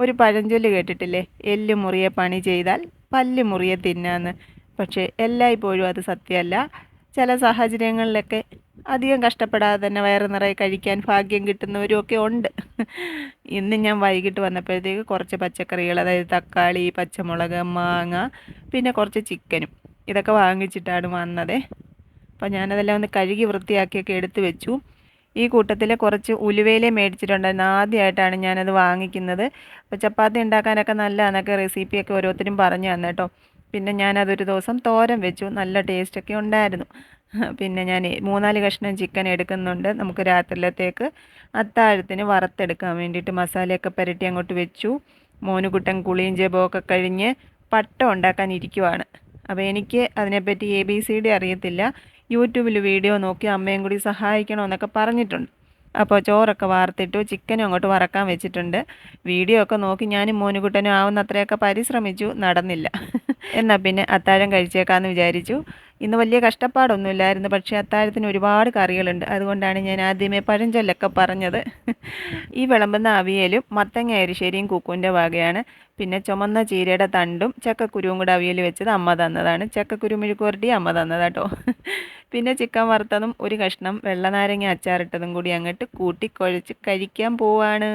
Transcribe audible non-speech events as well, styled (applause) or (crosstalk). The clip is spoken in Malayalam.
ഒരു പഴഞ്ചൊല്ല് കേട്ടിട്ടില്ലേ? എല്ല് മുറിയെ പണി ചെയ്താൽ പല്ല് മുറിയെ തിന്നാന്ന്. പക്ഷേ എല്ലായ്പ്പോഴും അത് സത്യമല്ല. ചില സാഹചര്യങ്ങളിലൊക്കെ അധികം കഷ്ടപ്പെടാതെ തന്നെ വയറ് നിറയെ കഴിക്കാൻ ഭാഗ്യം കിട്ടുന്നവരും ഒക്കെ ഉണ്ട്. ഇന്ന് ഞാൻ വൈകിട്ട് വന്നപ്പോഴത്തേക്ക് കുറച്ച് പച്ചക്കറികൾ അതായത് തക്കാളി പച്ചമുളക് മാങ്ങ പിന്നെ കുറച്ച് ചിക്കനും ഇതൊക്കെ വാങ്ങിച്ചിട്ടാണ് വന്നത്. അപ്പോൾ ഞാനതെല്ലാം ഒന്ന് കഴുകി വൃത്തിയാക്കിയൊക്കെ എടുത്തു വെച്ചു. ഈ കൂട്ടത്തിൽ കുറച്ച് ഉലുവയിലെ മേടിച്ചിട്ടുണ്ടായിരുന്നു. ആദ്യമായിട്ടാണ് ഞാനത് വാങ്ങിക്കുന്നത്. അപ്പോൾ ചപ്പാത്തി ഉണ്ടാക്കാനൊക്കെ നല്ലതാണെന്നൊക്കെ റെസിപ്പിയൊക്കെ ഓരോരുത്തരും പറഞ്ഞു തന്നെ കേട്ടോ. പിന്നെ ഞാനതൊരു ദിവസം തോരൻ വെച്ചു. നല്ല ടേസ്റ്റൊക്കെ ഉണ്ടായിരുന്നു. പിന്നെ ഞാൻ മൂന്നാൽ കഷ്ണം ചിക്കൻ എടുക്കുന്നുണ്ട്. നമുക്ക് രാത്രിയിലത്തേക്ക് അത്താഴത്തിന് വറുത്തെടുക്കാൻ വേണ്ടിയിട്ട് മസാലയൊക്കെ പുരട്ടി അങ്ങോട്ട് വെച്ചു. മോനുകുട്ടൻ കുളിയും ജപമൊക്കെ കഴിഞ്ഞ് പട്ടം ഉണ്ടാക്കാൻ ഇരിക്കുവാണ്. അപ്പോൾ എനിക്ക് അതിനെപ്പറ്റി എ ബി സി ഡി അറിയത്തില്ല. യൂട്യൂബിൽ വീഡിയോ നോക്കി അമ്മയും കൂടി സഹായിക്കണമെന്നൊക്കെ പറഞ്ഞിട്ടുണ്ട്. അപ്പോൾ ചോറൊക്കെ വാർത്തിട്ടു ചിക്കനും അങ്ങോട്ട് വറക്കാൻ വെച്ചിട്ടുണ്ട്. വീഡിയോ ഒക്കെ നോക്കി ഞാനും മോനുകുട്ടനും ആവുന്നത്രയൊക്കെ പരിശ്രമിച്ചു നടന്നില്ല. (laughs) എന്നാൽ പിന്നെ അത്താഴം കഴിച്ചേക്കാമെന്ന് വിചാരിച്ചു. ഇന്ന് വലിയ കഷ്ടപ്പാടൊന്നുമില്ലായിരുന്നു പക്ഷേ അത്താഴത്തിന് ഒരുപാട് കറികളുണ്ട്. അതുകൊണ്ടാണ് ഞാൻ ആദ്യമേ പഴഞ്ചൊല്ലൊക്കെ പറഞ്ഞത്. ഈ വിളമ്പുന്ന അവിയലും മത്തങ്ങ അരിശ്ശേരിയും കുക്കുവിന്റെ വകയാണ്. പിന്നെ ചുമന്ന ചീരയുടെ തണ്ടും ചക്കക്കുരുവും കൂടെ അവിയൽ വെച്ചത് അമ്മ തന്നതാണ്. ചക്കക്കുരു അമ്മ തന്നതാട്ടോ. പിന്നെ ചിക്കൻ വറുത്തതും ഒരു കഷ്ണം വെള്ളനാരങ്ങ അച്ചാറിട്ടതും കൂടി അങ്ങോട്ട് കൂട്ടി കുഴച്ച് കഴിക്കാൻ പോവാണ്.